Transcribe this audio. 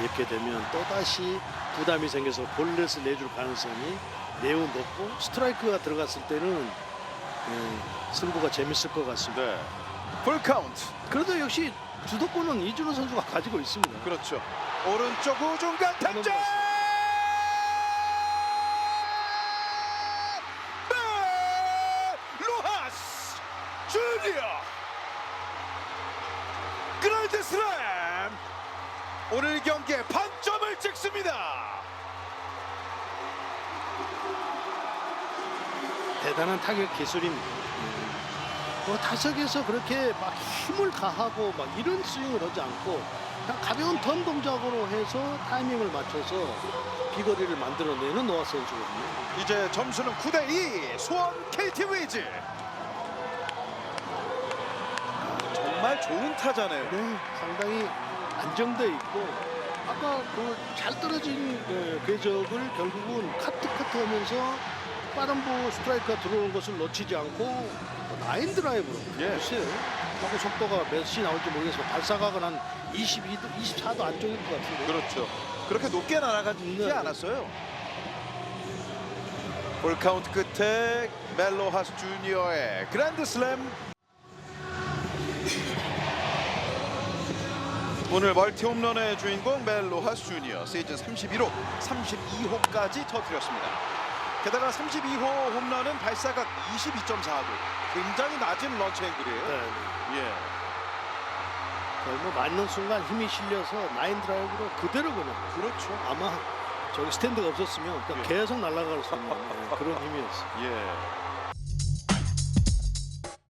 이렇게 되면 또다시 부담이 생겨서 볼넷을 내줄 가능성이 매우 높고 스트라이크가 들어갔을 때는 예, 승부가 재밌을 것 같습니다. 네. 풀 카운트. 그래도 역시 주도권은 이준호 선수가 가지고 있습니다. 그렇죠. 오른쪽 우중간. 네! 로하스 주니어 그랜드 슬램 오늘 경기에 반점을 찍습니다. 대단한 타격 기술입니다. 음. 뭐 타석에서 그렇게 막 힘을 가하고 막 이런 스윙을 하지 않고 그냥 가벼운 턴 동작으로 해서 타이밍을 맞춰서 비거리를 만들어내는 노아 선수거든요. 이제 점수는 9대 2 수원 KT 위즈. 정말 좋은 타자네요. 네, 상당히 안정돼 있고 아까 그 잘 떨어진 그 궤적을 결국은 카트 카트 하면서 빠른 보 스트라이크가 들어오는 것을 놓치지 않고 라인 드라이브로 예. 글쎄요. 하고 속도가 몇이 나올지 모르겠지만 발사각은 한 22도, 24도 안쪽일 것 같은데. 그렇죠. 그렇게 높게 날아가지 네. 않았어요. 볼 카운트 끝에 멜로 하스 주니어의 그랜드 슬램. 오늘 멀티 홈런의 주인공 멜로 하스 주니어 시즌 31호, 32호까지 터뜨렸습니다. 게다가 32호 홈런은 발사각 22.4도, 굉장히 낮은 런치 앵글이에요. 네. 예. 거의 뭐 맞는 순간 힘이 실려서 라인 드라이브로 그대로 그냥 그렇죠. 아마 저기 스탠드가 없었으면 그냥 예. 계속 날아갈 수 있는 네, 그런 힘이었어요. 예.